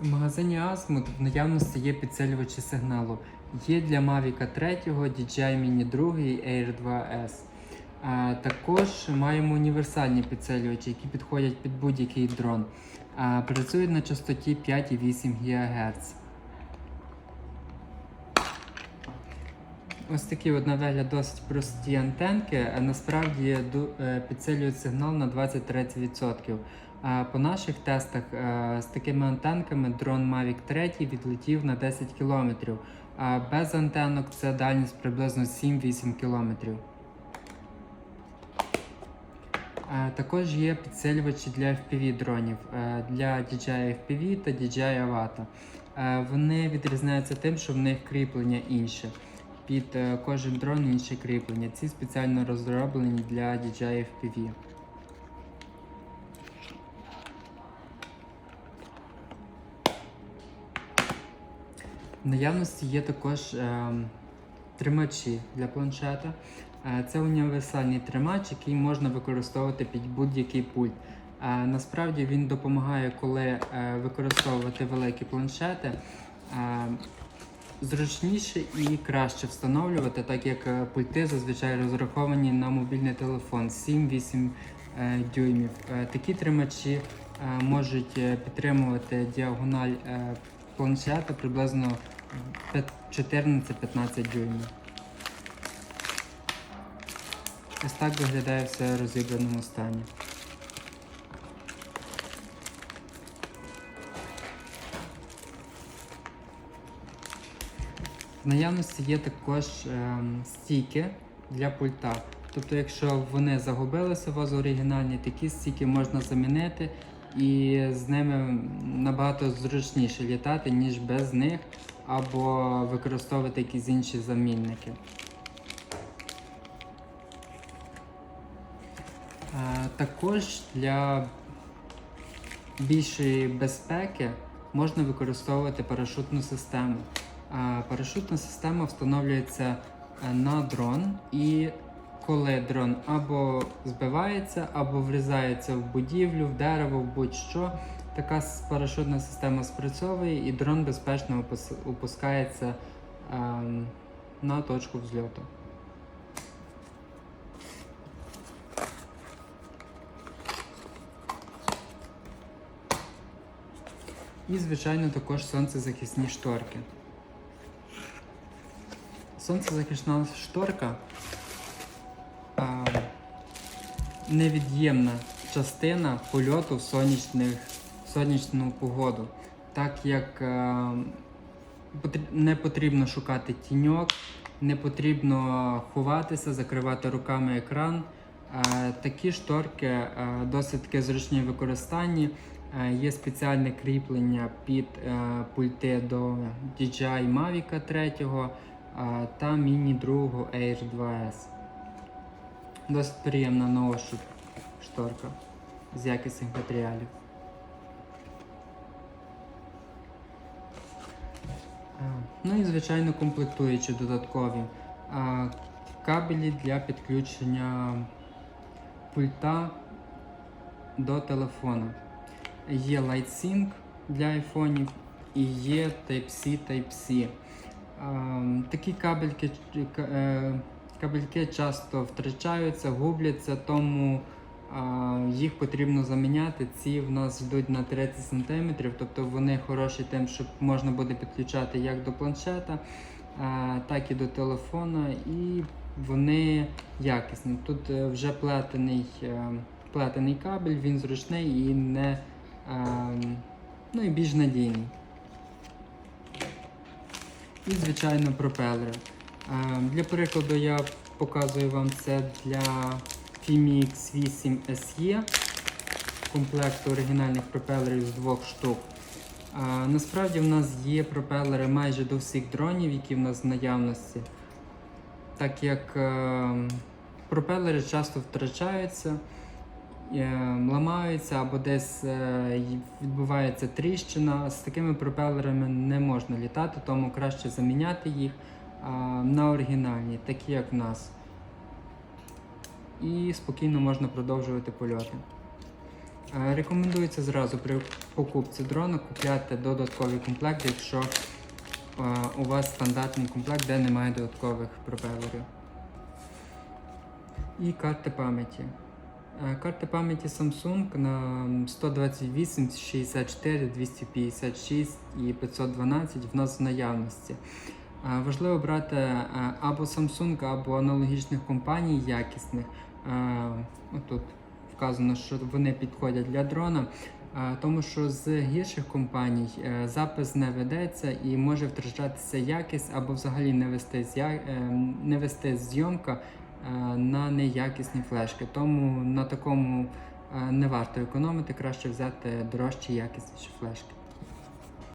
В магазині Asmut в наявності є підсилювачі сигналу. Є для Mavic 3, DJI Mini 2 і Air 2S. А, також маємо універсальні підсилювачі, які підходять під будь-який дрон. А, працюють на частоті 5,8 ГГц. Ось такі от на вигляд досить прості антенки, а насправді е, підсилюють сигнал на 20-30%. По наших тестах е, з такими антенками дрон Mavic 3 відлетів на 10 км, а без антенок це дальність приблизно 7-8 км. Е, Також є підсилювачі для FPV дронів е, для DJI FPV та DJI Avata. Вони відрізняються тим, що в них кріплення інше. Під кожен дрон інше кріплення. Ці спеціально розроблені для DJI FPV. Наявності є також ем, тримачі для планшета. Е, Це універсальний тримач, який можна використовувати під будь-який пульт. Е, Насправді він допомагає, коли е, використовувати великі планшети. е, Зручніше і краще встановлювати, так як е, пульти зазвичай розраховані на мобільний телефон 7-8 е, дюймів. Е, Такі тримачі е, можуть е, підтримувати діагональ е, планшета приблизно 14-15 дюймів. Ось так виглядає все в розібраному стані. В наявності є також ем, стійки для пульта. Тобто, якщо вони загубилися у вас оригінальні, такі стійки можна замінити і з ними набагато зручніше літати, ніж без них, або використовувати якісь інші замінники. Також для більшої безпеки можна використовувати парашутну систему. Парашутна система встановлюється е, на дрон, і коли дрон або збивається, або врізається в будівлю, в дерево, в будь-що, така парашутна система спрацьовує і дрон безпечно опускається ем, на точку взльоту. І, звичайно, також сонцезахисні шторки. Сонцезахисна шторка невід'ємна частина польоту в сонячних, сонячну погоду. Так як потрі- не потрібно шукати тіньок, не потрібно ховатися, закривати руками екран. Е, Такі шторки е, досить таки зручні в використанні. Е, Є спеціальне кріплення під е, пульти до DJI Mavic 3 е, та Mini 2 Air 2S. Досить приємна на ощуп шторка з якісних матеріалів. Ну і звичайно комплектуючі додаткові кабелі для підключення пульта до телефона. Є LightSync для айфонів і є Type-C Type-C. Такі кабельки, е, кабельки часто втрачаються, губляться, тому їх потрібно заміняти. Ці в нас йдуть на 30 см, тобто вони хороші тим, що можна буде підключати як до планшета, так і до телефона, і вони якісні. Тут е, вже плетений, е, плетений кабель, він зручний і не ну і більш надійний. І, звичайно, пропелери. Ем, Для прикладу я показую вам це для FIMI X8 SE комплекту оригінальних пропелерів з двох штук. А, насправді в нас є пропелери майже до всіх дронів, які в нас в наявності. Так як е, пропелери часто втрачаються, е, ламаються або десь е, відбувається тріщина. З такими пропелерами не можна літати, тому краще заміняти їх на оригінальні, такі як в нас. І спокійно можна продовжувати польоти. Рекомендується зразу при покупці дрона купляти додатковий комплект, якщо у вас стандартний комплект, де немає додаткових пропелерів. І карти пам'яті. Карти пам'яті Samsung на 128, 64, 256 і 512 в нас в наявності. Е, Важливо брати е, або Samsung, або аналогічних компаній якісних. Е, Отут вказано, що вони підходять для дрона. Тому що з гірших компаній запис не ведеться і може втрачатися якість або взагалі не вести, не вести зйомка на неякісні флешки. Тому на такому не варто економити, краще взяти дорожчі якісніші флешки.